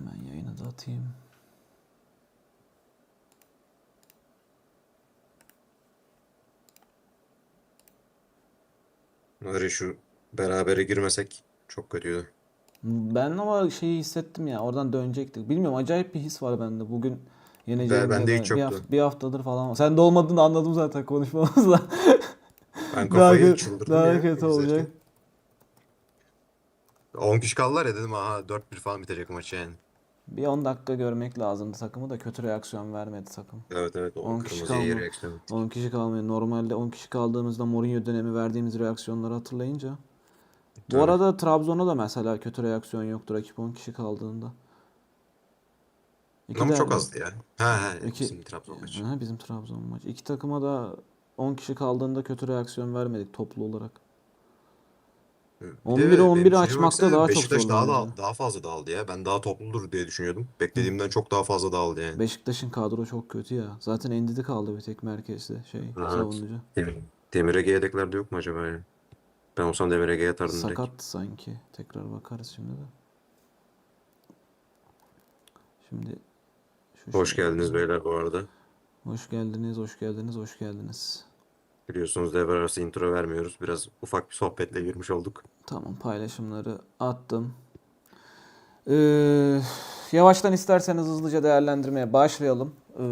Hemen yayını da atayım. Ya şu berabere girmesek çok kötüydü. Ben ama şeyi hissettim ya oradan dönecektik. Bilmiyorum acayip bir his var bende. Bugün yeneceğimize bende dair hiç bir, yoktu. hafta, bir haftadır falan. Sen de olmadığını anladım zaten konuşmamızda. Ben daha kafayı kötü, çıldırdım daha ya. kötü izlerken. olacak. 10 kişi kaldılar ya dedim aha 4-1 falan bitecek maç yani. Bir 10 dakika görmek lazımdı takımı da kötü reaksiyon vermedi takım. Evet evet o 10 kişi kaldı. reaksiyon. 10 kişi kalmıyor. Normalde 10 kişi kaldığımızda Mourinho dönemi verdiğimiz reaksiyonları hatırlayınca. Bu Tabii. arada Trabzon'a da mesela kötü reaksiyon yoktu rakip 10 kişi kaldığında. İki Ama de- çok azdı ya. Ha ha İki- bizim Trabzon maçı. Ha, bizim Trabzon maçı. İki takıma da 10 kişi kaldığında kötü reaksiyon vermedik toplu olarak. Bir de 11'i benim 11'i şeyime açmakta daha çok Beşiktaş daha, zorlandı. daha, daha fazla dağıldı ya. Ben daha topludur diye düşünüyordum. Beklediğimden çok daha fazla dağıldı yani. Beşiktaş'ın kadro çok kötü ya. Zaten Endidi kaldı bir tek merkezde şey Evet. savunucu. Demir, Demir Ege yedeklerde yok mu acaba yani? Ben olsam Demir Ege'ye atardım direkt. Sakat sanki. Tekrar bakarız şimdi de. Şimdi Hoş geldiniz beyler bu arada. Hoş geldiniz, hoş geldiniz, hoş geldiniz. Biliyorsunuz devre arası intro vermiyoruz. Biraz ufak bir sohbetle girmiş olduk. Tamam paylaşımları attım. Ee, yavaştan isterseniz hızlıca değerlendirmeye başlayalım. Ee,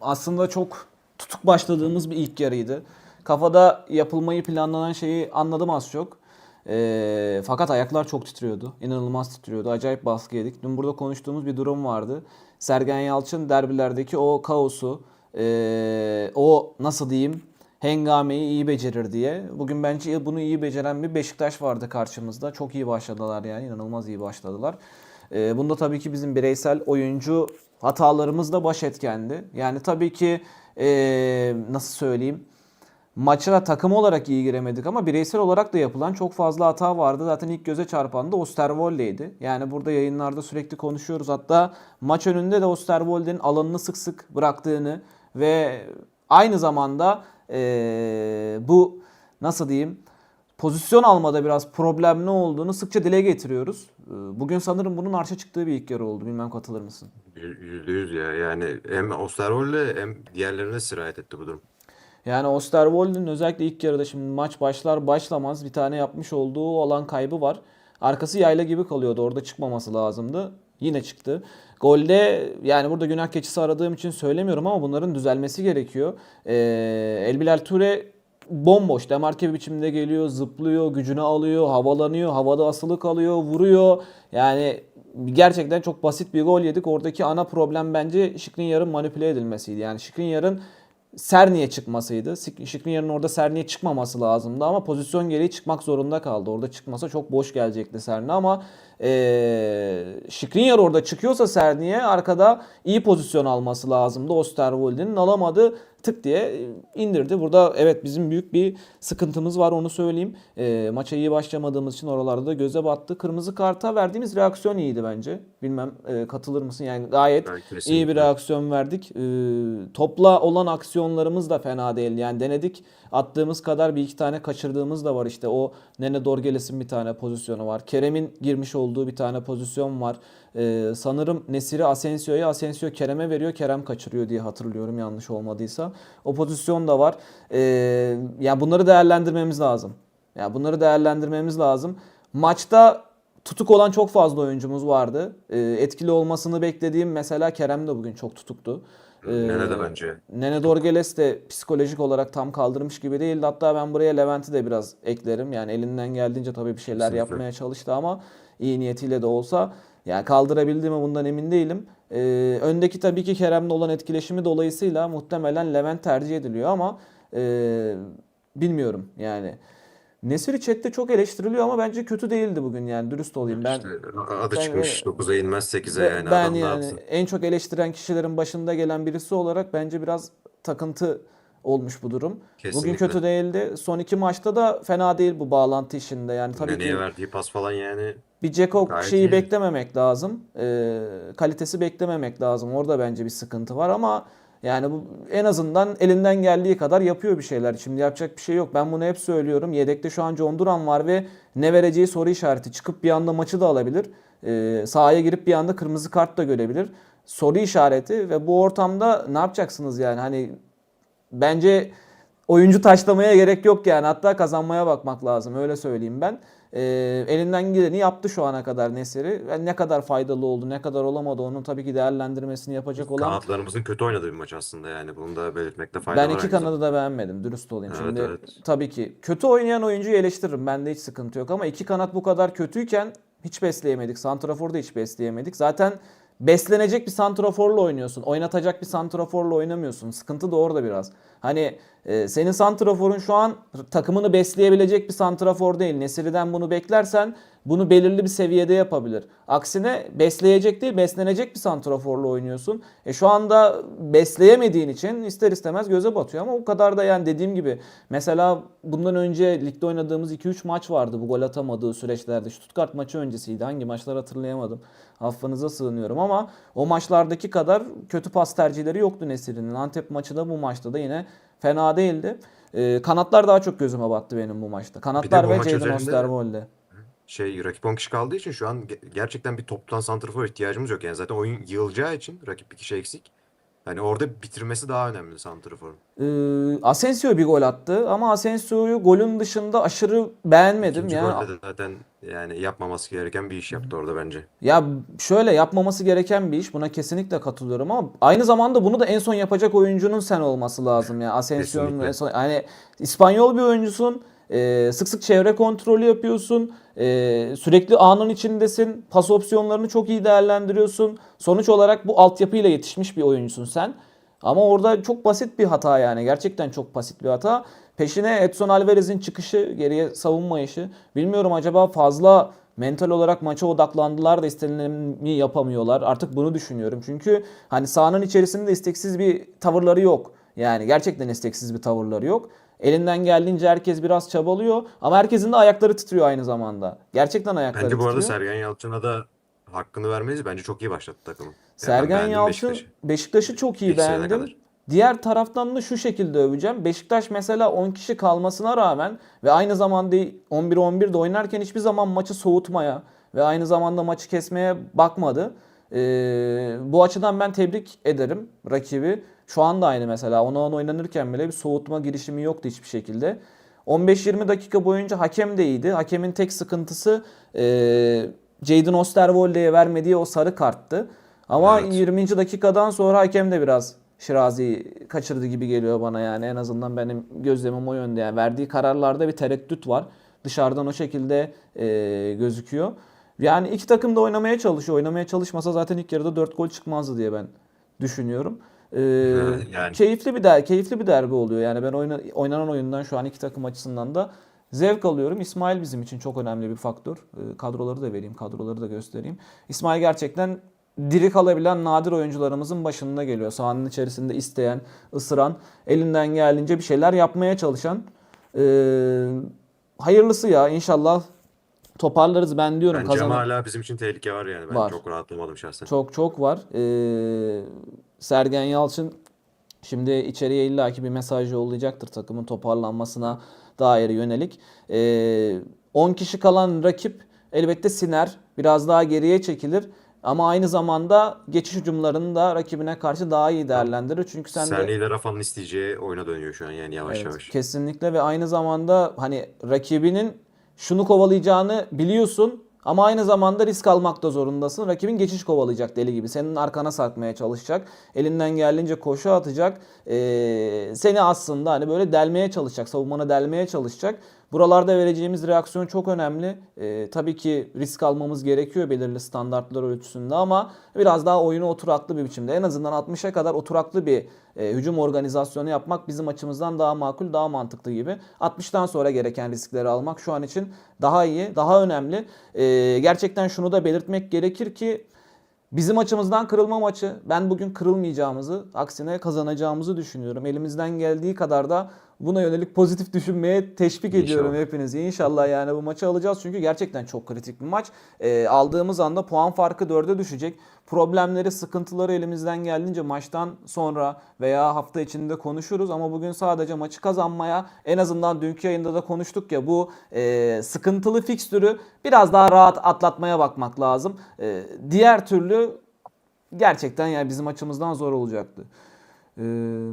aslında çok tutuk başladığımız bir ilk yarıydı. Kafada yapılmayı planlanan şeyi anladım az çok. Ee, fakat ayaklar çok titriyordu. İnanılmaz titriyordu. Acayip baskı yedik. Dün burada konuştuğumuz bir durum vardı. Sergen Yalçın derbilerdeki o kaosu, ee, o nasıl diyeyim hengameyi iyi becerir diye. Bugün bence bunu iyi beceren bir Beşiktaş vardı karşımızda. Çok iyi başladılar yani inanılmaz iyi başladılar. Ee, bunda tabii ki bizim bireysel oyuncu hatalarımız da baş etkendi. Yani tabii ki ee, nasıl söyleyeyim maça takım olarak iyi giremedik ama bireysel olarak da yapılan çok fazla hata vardı. Zaten ilk göze çarpan da Osterwolde'ydi. Yani burada yayınlarda sürekli konuşuyoruz. Hatta maç önünde de Osterwolde'nin alanını sık sık bıraktığını ve aynı zamanda eee, bu nasıl diyeyim pozisyon almada biraz problemli olduğunu sıkça dile getiriyoruz. Eee, Bugün sanırım bunun arşa çıktığı bir ilk yarı oldu. Bilmem katılır mısın? Yüzde yüz ya. Yani hem Osterwold'le hem diğerlerine sirayet etti bu durum. Yani Osterwolde'nin özellikle ilk yarıda şimdi maç başlar başlamaz bir tane yapmış olduğu alan kaybı var. Arkası yayla gibi kalıyordu. Orada çıkmaması lazımdı. Yine çıktı. Golde yani burada günah keçisi aradığım için söylemiyorum ama bunların düzelmesi gerekiyor. Ee, Elbilal Ture bomboş. Demarke bir biçimde geliyor, zıplıyor, gücünü alıyor, havalanıyor, havada asılı kalıyor, vuruyor. Yani gerçekten çok basit bir gol yedik. Oradaki ana problem bence Skriniar'ın manipüle edilmesiydi. Yani Skriniar'ın Serni'ye çıkmasıydı. Skriniar'ın orada Serni'ye çıkmaması lazımdı ama pozisyon gereği çıkmak zorunda kaldı. Orada çıkmasa çok boş gelecekti Serni ama ee, Skriniar orada çıkıyorsa Serni'ye arkada iyi pozisyon alması lazımdı. Osterwolde'nin alamadı tık diye indirdi. Burada evet bizim büyük bir sıkıntımız var onu söyleyeyim. Ee, maça iyi başlamadığımız için oralarda da göze battı. Kırmızı karta verdiğimiz reaksiyon iyiydi bence. Bilmem e, katılır mısın? Yani gayet Ben iyi bir reaksiyon verdik. Ee, topla olan aksiyonlarımız da fena değil. Yani denedik. Attığımız kadar bir iki tane kaçırdığımız da var. İşte o Nene Dorgeles'in bir tane pozisyonu var. Kerem'in girmiş olduğu bir tane pozisyon var. Ee, sanırım Nesiri Asensio'ya, Asensio Kerem'e veriyor. Kerem kaçırıyor diye hatırlıyorum yanlış olmadıysa. O pozisyon da var. Ee, yani bunları değerlendirmemiz lazım. Yani bunları değerlendirmemiz lazım. Maçta tutuk olan çok fazla oyuncumuz vardı. Ee, etkili olmasını beklediğim mesela Kerem de bugün çok tutuktu. Ee, Nene de bence. Nene Dorgeles de psikolojik olarak tam kaldırmış gibi değildi. Hatta ben buraya Levent'i de biraz eklerim. Yani elinden geldiğince tabii bir şeyler Kesinlikle. yapmaya çalıştı ama iyi niyetiyle de olsa yani kaldırabildi mi bundan emin değilim. Ee, öndeki tabii ki Kerem'le olan etkileşimi dolayısıyla muhtemelen Levent tercih ediliyor ama e, bilmiyorum yani. Nesiri chatte çok eleştiriliyor ama bence kötü değildi bugün yani dürüst olayım. Ben İşte adı ben- çıkmış 9'a inmez 8'e Ve yani ben adam yani en çok eleştiren kişilerin başında gelen birisi olarak bence biraz takıntı olmuş bu durum. Bugün Kesinlikle. kötü değildi. Son iki maçta da fena değil bu bağlantı işinde. Yani tabii Nene'ye ki verdiği pas falan yani bir Ceko şeyi iyi. beklememek lazım. Ee, kalitesi beklememek lazım. Orada bence bir sıkıntı var ama yani bu en azından elinden geldiği kadar yapıyor bir şeyler. Şimdi yapacak bir şey yok. Ben bunu hep söylüyorum. Yedekte şu an John Duran var ve ne vereceği soru işareti. Çıkıp bir anda maçı da alabilir. e, sahaya girip bir anda kırmızı kart da görebilir. Soru işareti ve bu ortamda ne yapacaksınız yani? Hani bence oyuncu taşlamaya gerek yok yani. Hatta kazanmaya bakmak lazım. Öyle söyleyeyim ben. Ee, elinden geleni yaptı şu ana kadar Nesiri. Ve ne kadar faydalı oldu, ne kadar olamadı onun tabii ki değerlendirmesini yapacak olan. Kanatlarımızın kötü oynadığı bir maç aslında yani. Bunu da belirtmekte fayda Ben var iki aynı zamanda. kanadı da beğenmedim. Dürüst olayım. Evet, Şimdi evet. tabii ki kötü oynayan oyuncuyu eleştiririm. Bende hiç sıkıntı yok ama iki kanat bu kadar kötüyken hiç besleyemedik. Santrafor'da hiç besleyemedik. Zaten beslenecek bir santraforla oynuyorsun. Oynatacak bir santraforla oynamıyorsun. Sıkıntı da orada biraz. Hani e, senin santraforun şu an takımını besleyebilecek bir santrafor değil. Nesiri'den bunu beklersen bunu belirli bir seviyede yapabilir. Aksine besleyecek değil, beslenecek bir santraforla oynuyorsun. E şu anda besleyemediğin için ister istemez göze batıyor ama o kadar da yani dediğim gibi mesela bundan önce ligde oynadığımız 2-3 maç vardı bu gol atamadığı süreçlerde. Stuttgart maçı öncesiydi. Hangi maçlar hatırlayamadım. Affınıza sığınıyorum ama o maçlardaki kadar kötü pas tercihleri yoktu Nesiri'nin. Antep maçı da bu maçta da yine fena değildi. E, kanatlar daha çok gözüme battı benim bu maçta. Kanatlar ve Jadon Osterwolde. Şey rakip 10 kişi kaldığı için şu an ge- gerçekten bir toptan santrafor ihtiyacımız yok. Yani zaten oyun yığılacağı için rakip bir kişi eksik. Hani orada bitirmesi daha önemli santraforun. Ee, Asensio bir gol attı ama Asensio'yu golün dışında aşırı beğenmedim İkinci ya. golde de zaten yani yapmaması gereken bir iş yaptı orada bence. Ya şöyle yapmaması gereken bir iş. Buna kesinlikle katılıyorum ama aynı zamanda bunu da en son yapacak oyuncunun sen olması lazım ya. Asensio'nun en son yani İspanyol bir oyuncusun. Ee, sık sık çevre kontrolü yapıyorsun. Ee, sürekli anın içindesin. Pas opsiyonlarını çok iyi değerlendiriyorsun. Sonuç olarak bu altyapıyla yetişmiş bir oyuncusun sen. Ama orada çok basit bir hata yani. Gerçekten çok basit bir hata. Peşine Edson Alvarez'in çıkışı, geriye savunma işi. Bilmiyorum acaba fazla mental olarak maça odaklandılar da istenileni yapamıyorlar. Artık bunu düşünüyorum. Çünkü hani sahanın içerisinde isteksiz bir tavırları yok. Yani gerçekten isteksiz bir tavırları yok. Elinden geldiğince herkes biraz çabalıyor ama herkesin de ayakları titriyor aynı zamanda. Gerçekten ayakları Bence bu arada titriyor. Sergen Yalçın'a da hakkını vermeliyiz. Bence çok iyi başlattı takımı. Yani Sergen Yalçın Beşiktaş'ı. Beşiktaş'ı çok iyi İlk beğendim. kadar. Diğer taraftan da şu şekilde öveceğim. Beşiktaş mesela 10 kişi kalmasına rağmen ve aynı zamanda 11-11'de oynarken hiçbir zaman maçı soğutmaya ve aynı zamanda maçı kesmeye bakmadı. Ee, bu açıdan ben tebrik ederim rakibi. Şu anda aynı mesela 10-10 oynanırken bile bir soğutma girişimi yoktu hiçbir şekilde. 15-20 dakika boyunca hakem de iyiydi. Hakemin tek sıkıntısı e, Jadon Osterwolde'ye vermediği o sarı karttı. Ama Evet. 20. dakikadan sonra hakem de biraz Şirazi'yi kaçırdı gibi geliyor bana yani. En azından benim gözlemim o yönde. Yani verdiği kararlarda bir tereddüt var. Dışarıdan o şekilde e, gözüküyor. Yani iki takım da oynamaya çalışıyor. Oynamaya çalışmasa zaten ilk yarıda 4 gol çıkmazdı diye ben düşünüyorum. E, yani. keyifli bir der, keyifli bir derbi oluyor. Yani ben oyna, oynanan oyundan şu an iki takım açısından da zevk alıyorum. İsmail bizim için çok önemli bir faktör. E, kadroları da vereyim, kadroları da göstereyim. İsmail gerçekten diri kalabilen nadir oyuncularımızın başında geliyor. Sahanın içerisinde isteyen, ısıran, elinden geldiğince bir şeyler yapmaya çalışan. E, hayırlısı ya inşallah toparlarız ben diyorum. Bence ama Kazan- hala bizim için tehlike var yani. Ben Var. çok rahatlamadım şahsen. çok çok var. Ee, Sergen Yalçın şimdi içeriye illaki bir mesaj yollayacaktır takımın toparlanmasına dair yönelik. Ee, 10 kişi kalan rakip elbette siner. Biraz daha geriye çekilir. Ama aynı zamanda geçiş hücumlarını da rakibine karşı daha iyi değerlendirir. Çünkü sen de Serni ile Rafa'nın isteyeceği oyuna dönüyor şu an yani yavaş Evet, yavaş. Kesinlikle ve aynı zamanda hani rakibinin şunu kovalayacağını biliyorsun ama aynı zamanda risk almak da zorundasın. Rakibin geçiş kovalayacak deli gibi. Senin arkana sarkmaya çalışacak. Elinden geldiğince koşu atacak. Ee, seni aslında hani böyle delmeye çalışacak. Savunmanı delmeye çalışacak. Buralarda vereceğimiz reaksiyon çok önemli. Ee, tabii ki risk almamız gerekiyor belirli standartlar ölçüsünde ama biraz daha oyunu oturaklı bir biçimde. En azından 60'a kadar oturaklı bir e, hücum organizasyonu yapmak bizim açımızdan daha makul, daha mantıklı gibi. 60'tan sonra gereken riskleri almak şu an için daha iyi, daha önemli. Ee, gerçekten şunu da belirtmek gerekir ki Bizim açımızdan kırılma maçı. Ben bugün kırılmayacağımızı, aksine kazanacağımızı düşünüyorum. Elimizden geldiği kadar da buna yönelik pozitif düşünmeye teşvik ediyorum İnşallah. hepinizi. İnşallah yani bu maçı alacağız çünkü gerçekten çok kritik bir maç. Ee, aldığımız anda puan farkı 4'e düşecek. Problemleri, sıkıntıları elimizden geldiğince maçtan sonra veya hafta içinde konuşuruz ama bugün sadece maçı kazanmaya en azından dünkü yayında da konuştuk ya bu e, sıkıntılı fikstürü biraz daha rahat atlatmaya bakmak lazım. E, diğer türlü gerçekten yani bizim açımızdan zor olacaktı. Ee,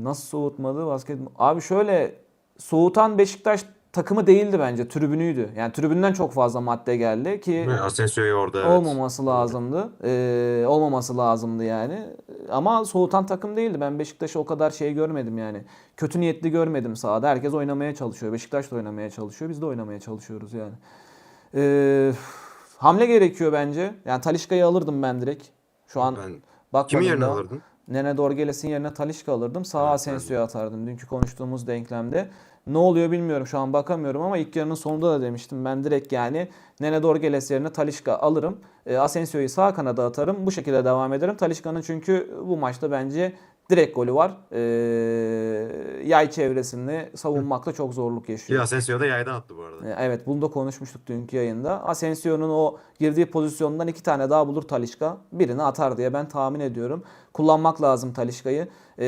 nasıl soğutmadı basket? Abi şöyle soğutan Beşiktaş takımı değildi bence. Tribünüydü. Yani tribünden çok fazla madde geldi ki Asensio'yu orada evet. olmaması lazımdı. Ee, olmaması lazımdı yani. Ama soğutan takım değildi. Ben Beşiktaş'ı o kadar şey görmedim yani. Kötü niyetli görmedim sahada. Herkes oynamaya çalışıyor. Beşiktaş da oynamaya çalışıyor. Biz de oynamaya çalışıyoruz yani. Ee, hamle gerekiyor bence. Yani Talişka'yı alırdım ben direkt. Şu an Ben bakmadım kimin yerine alırdın? Nene Dorgeles'in yerine Talişka alırdım. Sağa Evet, Asensio'yu atardım dünkü konuştuğumuz denklemde. Ne oluyor bilmiyorum şu an bakamıyorum ama ilk yarının sonunda da demiştim. Ben direkt yani Nene Dorgeles yerine Talişka alırım. E, Asensio'yu sağ kanada atarım. Bu şekilde devam ederim. Talişka'nın çünkü bu maçta bence direkt golü var. E, yay çevresinde savunmakta çok zorluk yaşıyor. Ki Asensio da yaydan attı bu arada. E, Evet bunu da konuşmuştuk dünkü yayında. Asensio'nun o girdiği pozisyondan iki tane daha bulur Talişka. Birini atar diye ben tahmin ediyorum. Kullanmak lazım Talişka'yı. E,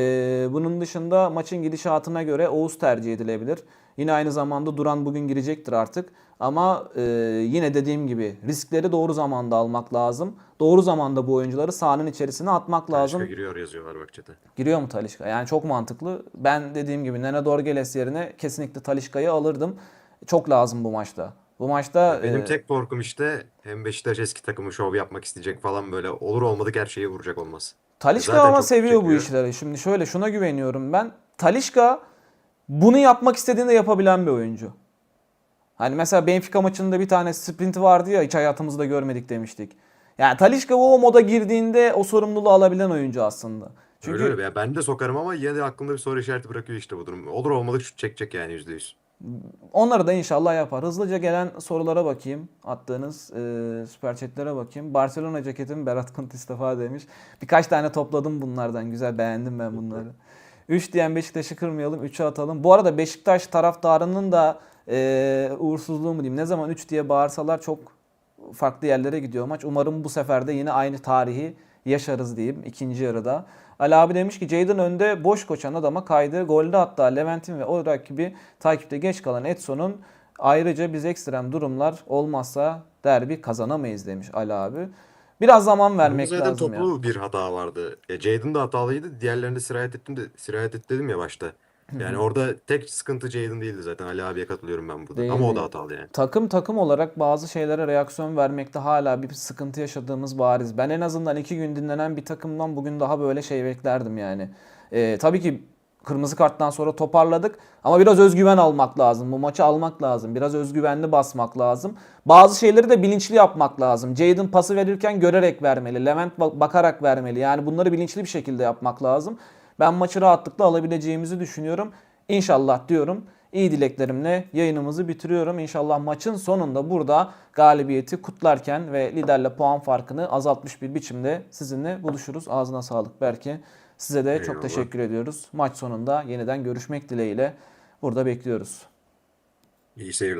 bunun dışında maçın gidişatına göre Oğuz tercih edilebilir. Yine aynı zamanda Duran bugün girecektir artık. Ama e, yine dediğim gibi riskleri doğru zamanda almak lazım. Doğru zamanda bu oyuncuları sahanın içerisine atmak lazım. Başka giriyor yazıyorlar bak chat'e. Giriyor mu Talişka? Yani çok mantıklı. Ben dediğim gibi Nene Dorgeles yerine kesinlikle Talişka'yı alırdım. Çok lazım bu maçta. Bu maçta Benim e, tek korkum işte hem Beşiktaş eski takımı şov yapmak isteyecek falan böyle olur olmadık her şeyi vuracak olması. Talişka zaten ama seviyor bu işleri. Şimdi şöyle şuna güveniyorum ben. Talişka bunu yapmak istediğinde yapabilen bir oyuncu. Hani mesela Benfica maçında bir tane sprinti vardı ya hiç hayatımızda görmedik demiştik. Yani Talişka o moda girdiğinde o sorumluluğu alabilen oyuncu aslında. Çünkü Öyle öyle. Ya ben de sokarım ama yine de aklımda bir soru işareti bırakıyor işte bu durum. Olur olmadık şut çekecek yani yüzde yüz. Onları da inşallah yapar. Hızlıca gelen sorulara bakayım. Attığınız e, süper chatlere bakayım. Barcelona ceketim Berat Kunt istifa demiş. Birkaç tane topladım bunlardan. Güzel beğendim ben bunları. 3 diyen Beşiktaş'ı kırmayalım. 3'ü atalım. Bu arada Beşiktaş taraftarının da e, uğursuzluğu mu diyeyim. Ne zaman 3 diye bağırsalar çok farklı yerlere gidiyor maç. Umarım bu sefer de yine aynı tarihi yaşarız diyeyim ikinci yarıda. Ali abi demiş ki Jadon önde boş koşan adama kaydı. Golde hatta Levent'in ve o rakibi takipte geç kalan Edson'un ayrıca biz ekstrem durumlar olmazsa derbi kazanamayız demiş Ali abi. Biraz zaman vermek zaten lazım ya. toplu bir hata vardı. Ya Jadon da hatalıydı. Diğerlerinde sirayet ettim de sirayet et dedim ya başta. Yani orada tek sıkıntı Jadon değildi zaten. Ali abiye katılıyorum ben burada. Değil Ama o da hatalı yani. Takım takım olarak bazı şeylere reaksiyon vermekte hala bir sıkıntı yaşadığımız bariz. Ben en azından iki gün dinlenen bir takımdan bugün daha böyle şey beklerdim yani. Ee, tabii ki kırmızı karttan sonra toparladık ama biraz özgüven almak lazım. Bu maçı almak lazım. Biraz özgüvenli basmak lazım. Bazı şeyleri de bilinçli yapmak lazım. Jadon pası verirken görerek vermeli. Levent bak- bakarak vermeli. Yani bunları bilinçli bir şekilde yapmak lazım. Ben maçı rahatlıkla alabileceğimizi düşünüyorum. İnşallah diyorum. İyi dileklerimle yayınımızı bitiriyorum. İnşallah maçın sonunda burada galibiyeti kutlarken ve liderle puan farkını azaltmış bir biçimde sizinle buluşuruz. Ağzına sağlık Berke. Size de çok Eyvallah. teşekkür ediyoruz. Maç sonunda yeniden görüşmek dileğiyle burada bekliyoruz. İyi seyirler.